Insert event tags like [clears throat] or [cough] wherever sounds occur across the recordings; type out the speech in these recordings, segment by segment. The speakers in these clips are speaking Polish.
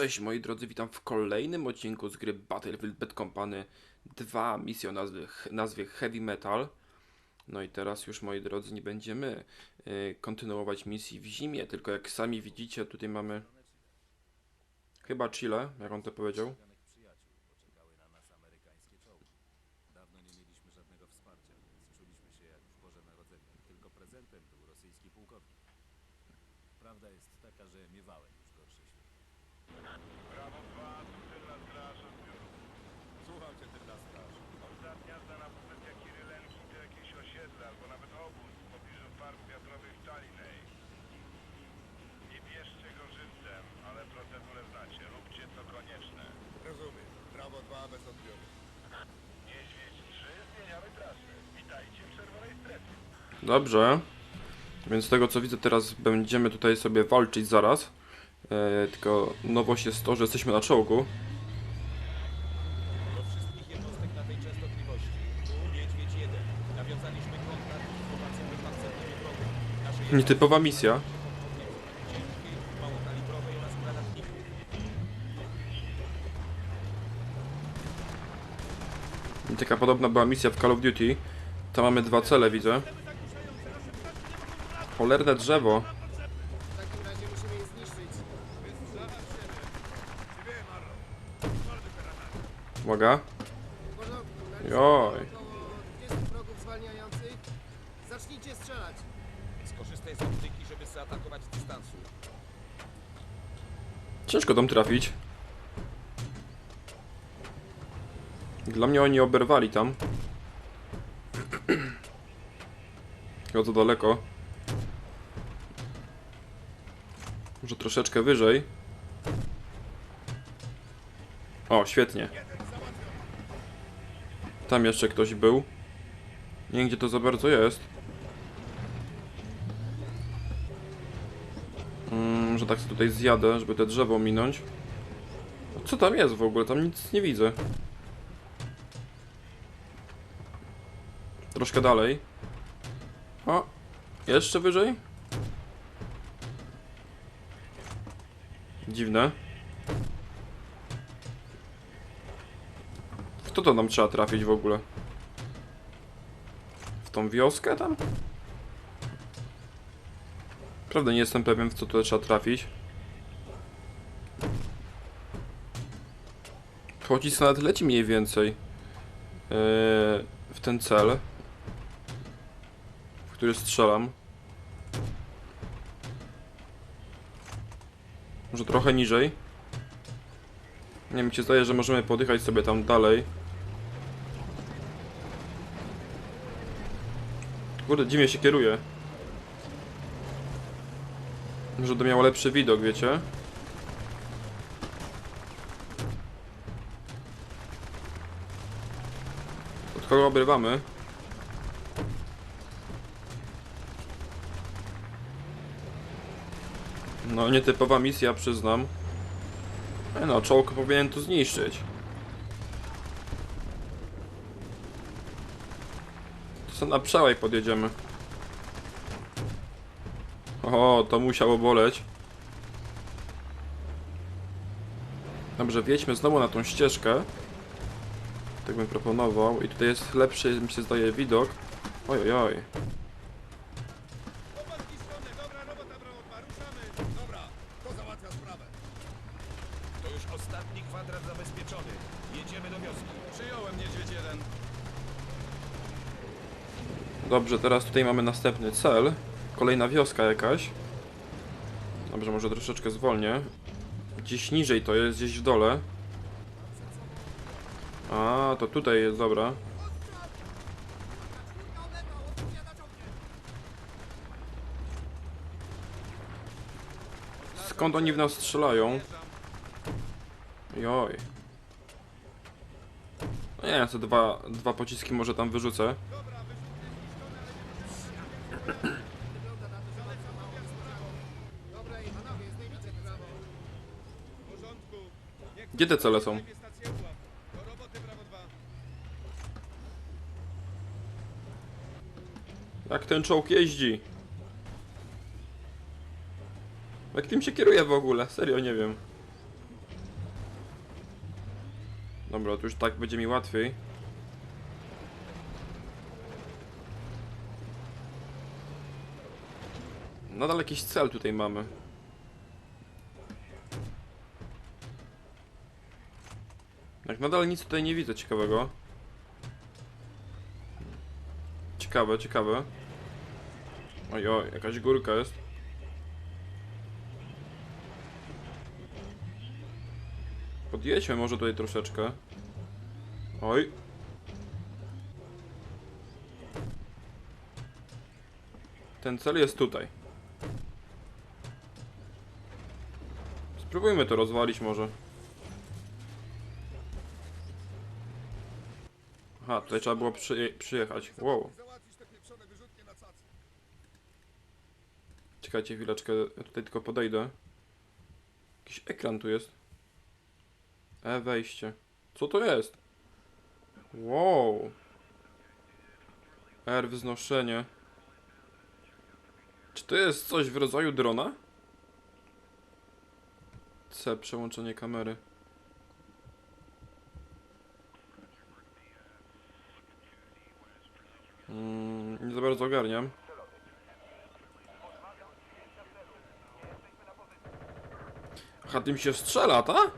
Cześć moi drodzy, witam w kolejnym odcinku z gry Battlefield Bad Company 2, misja o nazwie, nazwie Heavy Metal. No i teraz już moi drodzy nie będziemy y, kontynuować misji w zimie, tylko jak sami widzicie tutaj mamy chyba Chile, jak on to powiedział. Dobrze, więc z tego co widzę teraz będziemy tutaj sobie walczyć zaraz. E, tylko nowość jest to, że jesteśmy na czołgu. Do wszystkich jednostek na tej częstotliwości. Tu Niedźwiedź 1. Nawiązaliśmy kontakt z formacjami pancernymi wroga. Nasze Nietypowa misja. taka podobna była misja w Call of Duty. Tam mamy dwa cele, widzę. Cholerne drzewo. Uwaga. Joj. około 20 wrogów zwalniających. Zacznijcie strzelać. Skorzystaj z optyki, żeby zaatakować dystansu. Ciężko tam trafić. Dla mnie oni oberwali tam. [clears throat] Chyba za daleko. Może troszeczkę wyżej. O, świetnie. Tam jeszcze ktoś był. Nie gdzie to za bardzo jest. Mm, że tak sobie tutaj zjadę, żeby te drzewo minąć. A Co tam jest w ogóle? Tam nic nie widzę. Troszkę dalej. O, jeszcze wyżej? Dziwne. W Kto to nam trzeba trafić w ogóle? W tą wioskę tam? Prawda nie jestem pewien w co tutaj trzeba trafić. Pocisk nawet leci mniej więcej yy, w ten cel, w który strzelam. Może trochę niżej. Nie mi się zdaje, że możemy podjechać sobie tam dalej. Kurde, dziwnie się kieruje. Może to miało lepszy widok, wiecie? Od kogo obrywamy? No, nietypowa misja, przyznam. E no, czołg powinien tu zniszczyć. To na przełaj podjedziemy. O, to musiało boleć. Dobrze, wjedźmy znowu na tą ścieżkę. Tak bym proponował. I tutaj jest lepszy, mi się zdaje, widok. Oj, oj, oj. Opadki strony. Dobra robota, brawo 2. Ruszamy. Dobra. To załatwia sprawę. To już ostatni kwadrat zabezpieczony. Jedziemy do wioski. Przyjąłem Niedźwiedź 1. Dobrze, teraz tutaj mamy następny cel. Kolejna wioska jakaś. Dobrze, może troszeczkę zwolnię. Gdzieś niżej to jest, gdzieś w dole. A, to tutaj jest, dobra. Skąd oni w nas strzelają? Joj. No nie wiem, co dwa, dwa pociski może tam wyrzucę. Dobra i panowie, zdejmijcie prawo. W porządku. Niech Gdzie te cele są? zajmie stację uław. Do roboty, brawo 2. Jak ten czołg jeździ? Jak tym się kieruje w ogóle? Serio, nie wiem. Dobra, to już tak będzie mi łatwiej. Nadal jakiś cel tutaj mamy. Jak nadal nic tutaj nie widzę ciekawego. Ciekawe, ciekawe. Oj, oj, jakaś górka jest. Podjedźmy może tutaj troszeczkę. Oj. Ten cel jest tutaj. Spróbujmy to rozwalić może. Aha, tutaj trzeba było przyje przyjechać. Wow. Czekajcie chwileczkę, ja tutaj tylko podejdę. Jakiś ekran tu jest. E, wejście. Co to jest? Wow. R, wznoszenie. Czy to jest coś w rodzaju drona? C, przełączenie kamery. Mm, nie za bardzo ogarniam. Aha, tym się strzela, ta?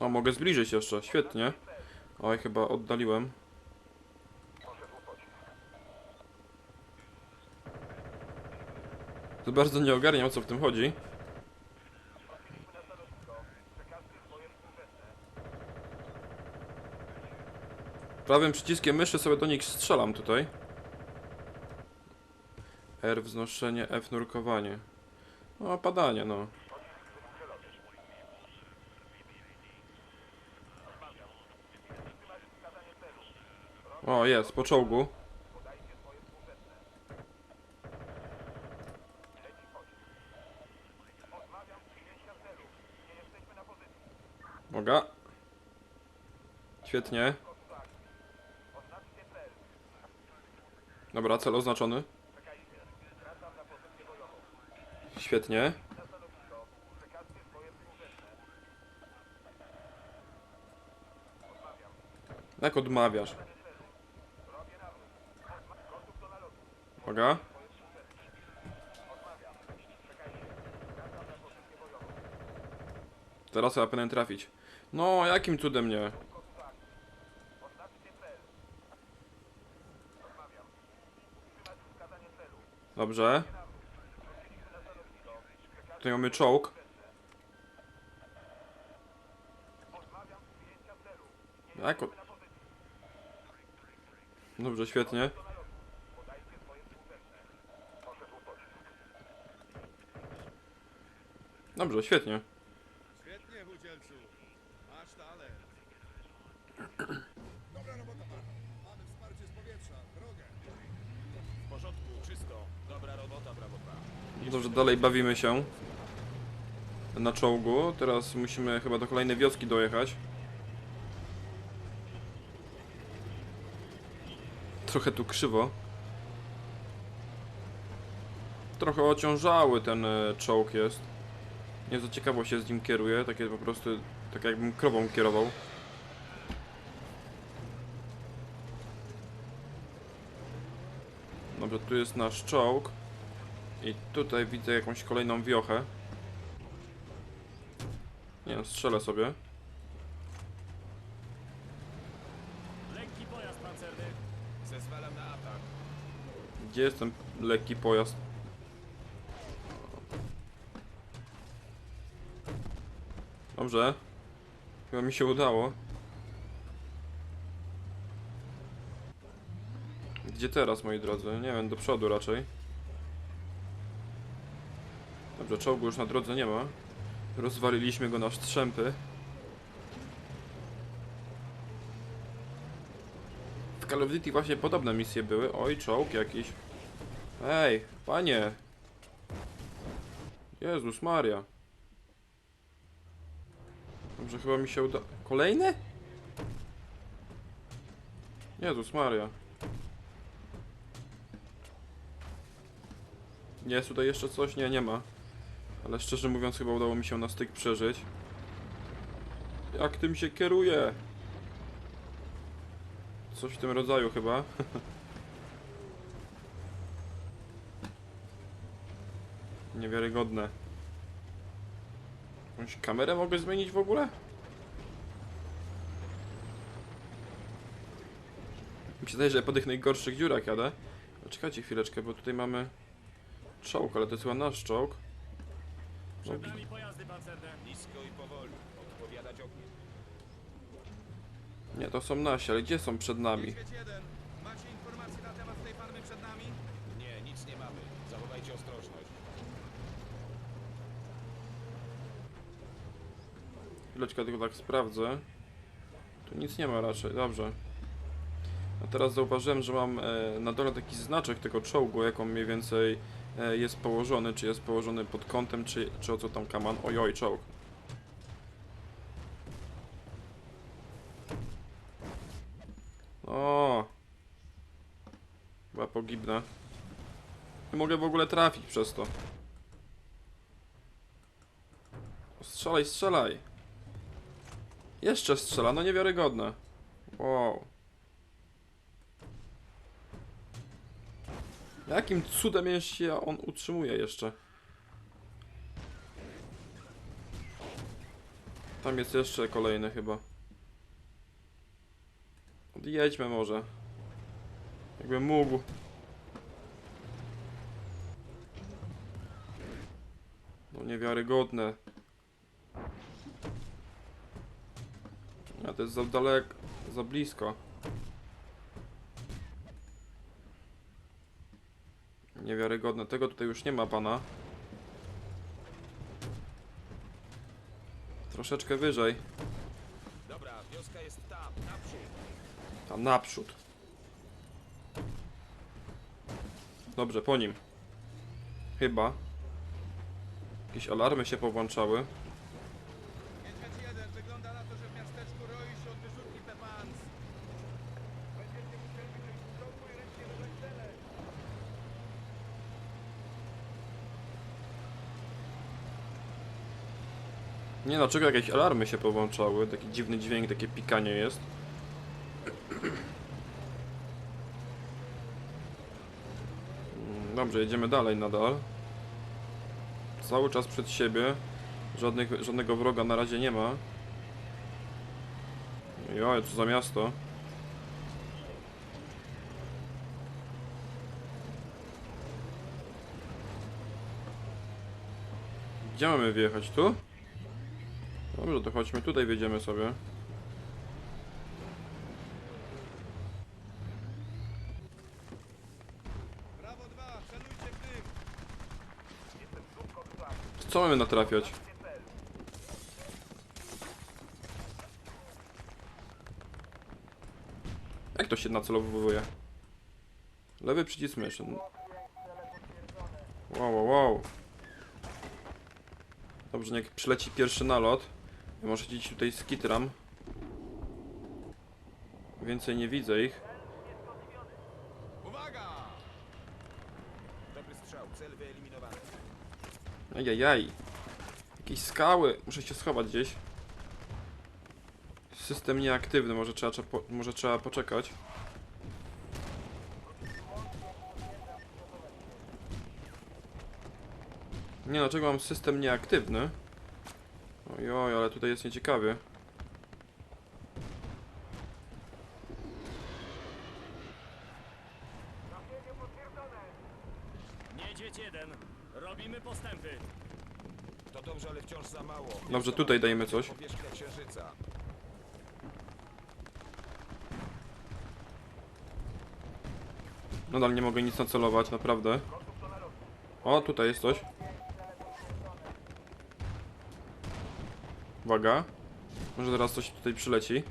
O, mogę zbliżyć jeszcze, świetnie. Oj, chyba oddaliłem. To bardzo nie ogarniam, co w tym chodzi. Prawym przyciskiem myszy sobie do nich strzelam tutaj. R wznoszenie, F nurkowanie. No, padanie, no. O, jest, po czołgu. Mogę. Świetnie. Dobra, cel oznaczony. Świetnie. Jak odmawiasz? Uwaga. Teraz ja powinien trafić. No, jakim cudem nie? Dobrze. Tutaj mamy czołg. Jak. Dobrze, świetnie. Dobrze, świetnie. Świetnie. Masz talent. Dobra robota. Mamy wsparcie z powietrza. Drogę. W porządku, czysto. Dobra robota, brawo 2. Dobrze, dalej bawimy się. Na czołgu. Teraz musimy chyba do kolejnej wioski dojechać. Trochę tu krzywo. Trochę ociążały ten e, czołg jest. Nie za ciekawo się z nim kieruje, takie po prostu, tak jakbym krową kierował. Dobrze, tu jest nasz czołg. I tutaj widzę jakąś kolejną wiochę. Nie wiem, strzelę sobie. Lekki pojazd pancerny. Zezwalam na atak. Gdzie jest ten lekki pojazd? Dobrze. Chyba mi się udało. Gdzie teraz, moi drodzy? Nie wiem, do przodu raczej. Dobrze, czołgu już na drodze nie ma. Rozwaliliśmy go na strzępy. W Call of Duty właśnie podobne misje były. Oj, czołg jakiś. Ej, panie! Jezus Maria. Dobrze, chyba mi się uda... Kolejny? Jezus Maria. Jest tutaj jeszcze coś? Nie, nie ma. Ale szczerze mówiąc chyba udało mi się na styk przeżyć. Jak tym się kieruje? Coś w tym rodzaju chyba. [laughs] Niewiarygodne. Jakąś kamerę mogę zmienić w ogóle? Mi się zdaje, że ja po tych najgorszych dziurach jadę. No, czekajcie chwileczkę, bo tutaj mamy czołg, ale to jest chyba nasz czołg. No, Przed nami pojazdy pancerne. Nisko i powoli. Odpowiadać ogniem. nie, to są nasi, ale gdzie są przed nami? Niedźwiedź jeden. Macie informacje na temat tej farmy przed nami? Nie, nic nie mamy. Zachowajcie ostrożność. Chwileczkę tylko tak sprawdzę. Tu nic nie ma raczej, dobrze. A teraz zauważyłem, że mam e, na dole taki znaczek tego czołgu, jak on mniej więcej e, jest położony, czy jest położony pod kątem, czy, czy o co tam kaman. Ojoj, czołg. O, Chyba pogibnę. Nie mogę w ogóle trafić przez to. Strzelaj, strzelaj. Jeszcze strzela, no niewiarygodne. Wow. Jakim cudem się on utrzymuje jeszcze? Tam jest jeszcze kolejny chyba. Odjedźmy może. Jakbym mógł. No niewiarygodne. To jest za daleko, za blisko. Niewiarygodne. Tego tutaj już nie ma pana. Troszeczkę wyżej. Dobra, wioska jest tam, naprzód. Tam naprzód. Dobrze, po nim. Chyba. Jakieś alarmy się powłączały. Niedźwiedź jeden. Wygląda na to, że w miasteczku roi się od wyrzutni Pepans. Będziecie musieli wyjść z bloku i ręcznie wybrać cele. Nie dlaczego jakieś alarmy się powłączały. Taki dziwny dźwięk, takie pikanie jest. Mm, Dobrze, jedziemy dalej nadal. Cały czas przed siebie. Żadnych, żadnego wroga na razie nie ma. Jo, co za miasto. Gdzie mamy wjechać? Tu? Dobrze, to chodźmy tutaj, wjedziemy sobie. Co mamy natrafiać? Jak to się nacelowuje? Lewy przycisk myszy. Wow, wow, wow. Dobrze, niech przyleci pierwszy nalot. Może dziś tutaj skitram. Więcej nie widzę ich. Uwaga! Dobry strzał, cel wyeliminowany. Ajajaj. Jakieś skały. Muszę się schować gdzieś. System nieaktywny. Może trzeba, po, może trzeba poczekać. Nie, dlaczego mam system nieaktywny? Ojoj, ale tutaj jest nieciekawie. Niedźwiedź jeden. Robimy postępy. To dobrze, ale wciąż za mało. Dobrze, tutaj dajemy coś. Powierzchnia księżyca. Nadal nie mogę nic nacelować, naprawdę. O, tutaj jest coś. Uwaga. Może teraz coś tutaj przyleci.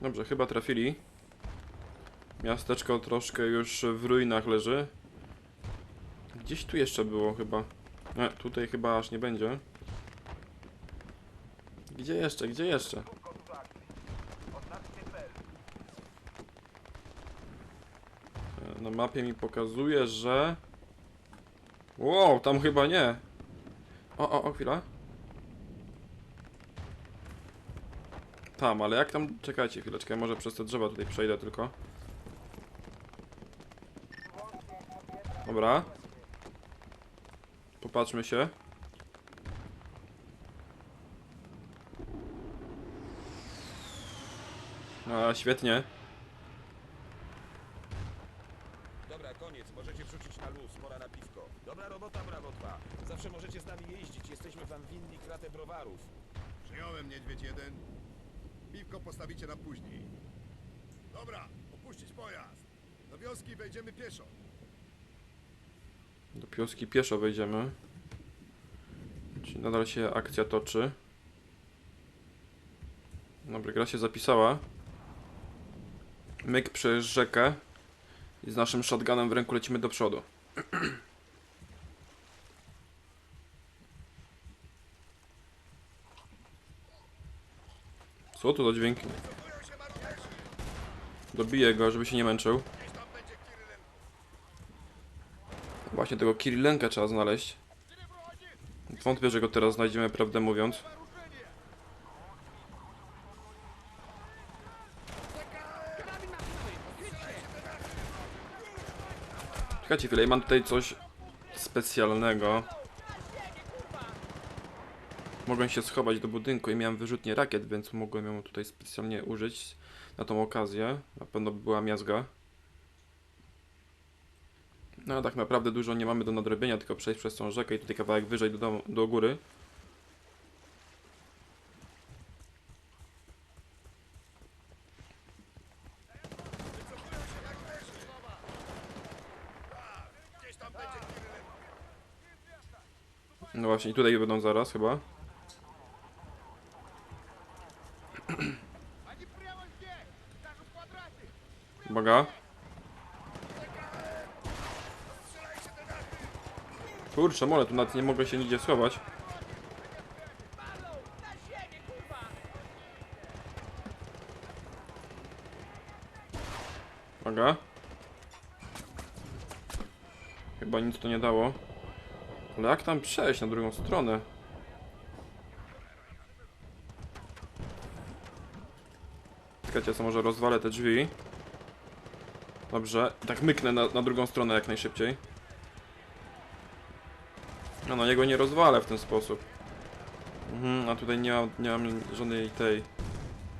Dobrze, chyba trafili. Miasteczko troszkę już w ruinach leży. Gdzieś tu jeszcze było chyba. Nie, tutaj chyba aż nie będzie. Gdzie jeszcze, gdzie jeszcze? E, Na mapie mi pokazuje, że... Wow, tam chyba nie. O, o, o, chwila. Tam, ale jak tam... Czekajcie chwileczkę, może przez te drzewa tutaj przejdę tylko. Dobra. Popatrzmy się. A, świetnie. Dobra, koniec. Możecie wrzucić na luz. Pora na piwko. Dobra robota, Brawo 2. Zawsze możecie z nami jeździć. Jesteśmy wam winni kratę browarów. Przyjąłem niedźwiedź jeden. Piwko postawicie na później. Dobra, opuścić pojazd. Do wioski wejdziemy pieszo. Do pioski pieszo wejdziemy. Nadal się akcja toczy. Dobra, gra się zapisała. Myk przez rzekę. I z naszym shotgunem w ręku lecimy do przodu. [clears throat] Co to za dźwięki? Dobiję go, żeby się nie męczył. Właśnie tego Kirillenka trzeba znaleźć. Wątpię, że go teraz znajdziemy, prawdę mówiąc. Czekajcie chwilę, mam tutaj coś specjalnego. Mogłem się schować do budynku i miałem wyrzutnię rakiet, więc mogłem ją tutaj specjalnie użyć na tą okazję. Na pewno by była miazga. No tak naprawdę dużo nie mamy do nadrobienia, tylko przejść przez tą rzekę i tutaj kawałek wyżej do, domu, do góry. No właśnie, i tutaj będą zaraz chyba. [clears throat] Uwaga. Kurczę, mole, tu nawet nie mogę się nigdzie schować. Uwaga. Chyba nic to nie dało. Ale jak tam przejść na drugą stronę? Czekajcie, co może rozwalę te drzwi. Dobrze, tak myknę na, na drugą stronę jak najszybciej. No, no jego nie rozwalę w ten sposób. Mhm, a tutaj nie mam, nie mam żadnej tej...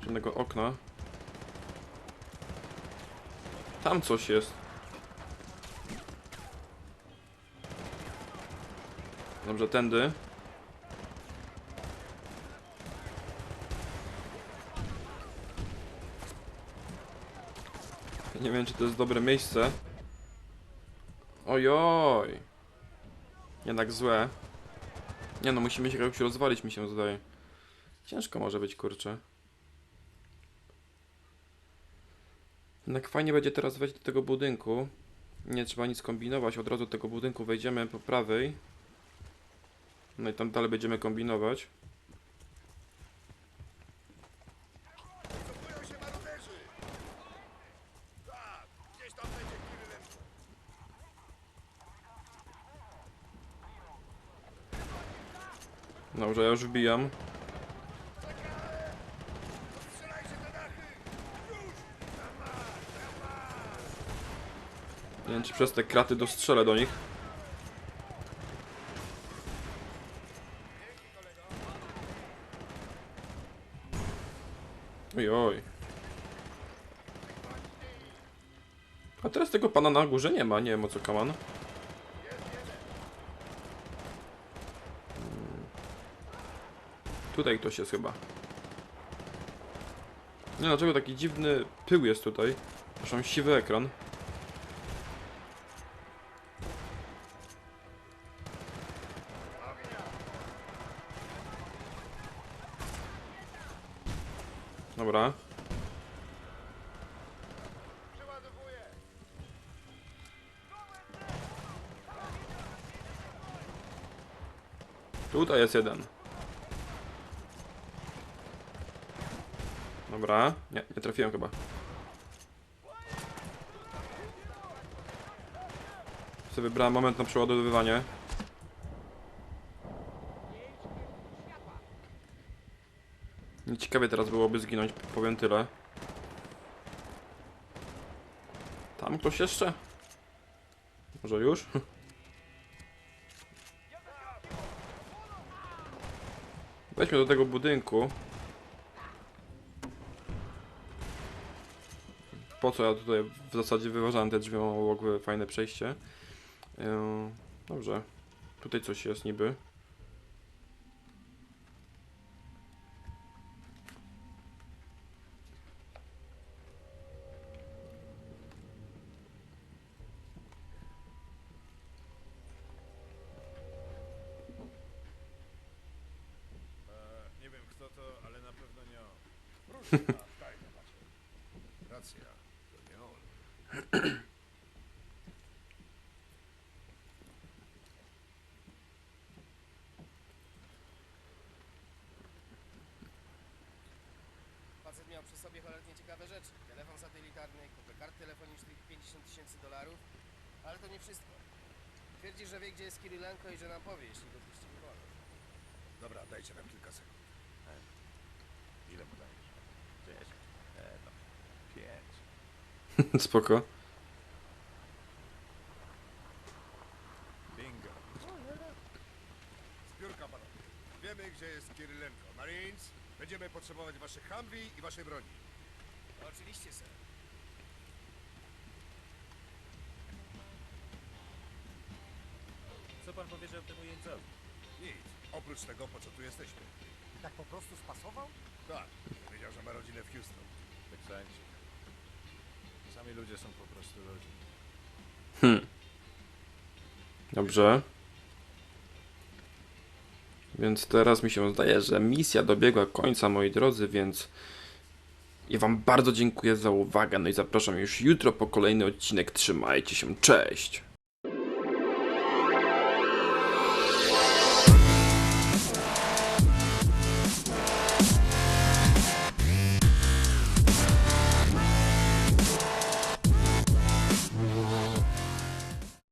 żadnego okna. Tam coś jest. Dobrze, tędy. Nie wiem, czy to jest dobre miejsce. Ojoj. Jednak złe. Nie no, musimy się jakoś rozwalić, mi się zdaje. Ciężko może być, kurczę. Jednak fajnie będzie teraz wejść do tego budynku. Nie trzeba nic kombinować, od razu do tego budynku wejdziemy po prawej. No i tam dalej będziemy kombinować. Cofują się maruderzy. Tak, gdzieś tam będzie Kirylen. Dobrze, ja już wbijam. Nie wiem, czy przez te kraty dostrzelę do nich. Oj, oj. A teraz tego pana na górze nie ma, nie wiem o co kaman. Tutaj ktoś jest chyba. Nie, dlaczego taki dziwny pył jest tutaj? Proszę, siwy ekran. Dobra. Tutaj jest jeden. Dobra. Nie, nie trafiłem chyba. Sobie wybrałem moment na przeładowywanie. Ciekawie teraz byłoby zginąć, powiem tyle. Tam ktoś jeszcze? Może już? [laughs] Weźmy do tego budynku. Po co ja tutaj w zasadzie wyważałem te drzwi, mam obok fajne przejście. Dobrze. Tutaj coś jest niby. nie wiem kto to, ale na pewno nie on. Racja, to nie on. Facet miał przy sobie cholernie ciekawe rzeczy. Telefon satelitarny, kupę kart telefonicznych 50 tysięcy dolarów. Ale to nie wszystko. Twierdzi, że wie, gdzie jest Kirilenko i że nam powie, jeśli go puścimy wolno. Dobra, dajcie nam kilka sekund. Ile mu dajesz? Dziesięć. E, no. Pięć. [laughs] Spoko. Bingo. Zbiórka panowie. Wiemy, gdzie jest Kirylenko. Marines, będziemy potrzebować waszych Humvee i waszej broni. Oczywiście, sir. Co pan powiedział temu jeńcowi? Nic, oprócz tego, po co tu jesteśmy. Tak po prostu spasował? Tak, powiedział, że ma rodzinę w Houston. Teksańczyk. Sami ludzie są po prostu ludźmi. Dobrze. Więc teraz mi się zdaje, że misja dobiegła końca, moi drodzy, więc ja Wam bardzo dziękuję za uwagę. No i zapraszam już jutro po kolejny odcinek. Trzymajcie się, cześć!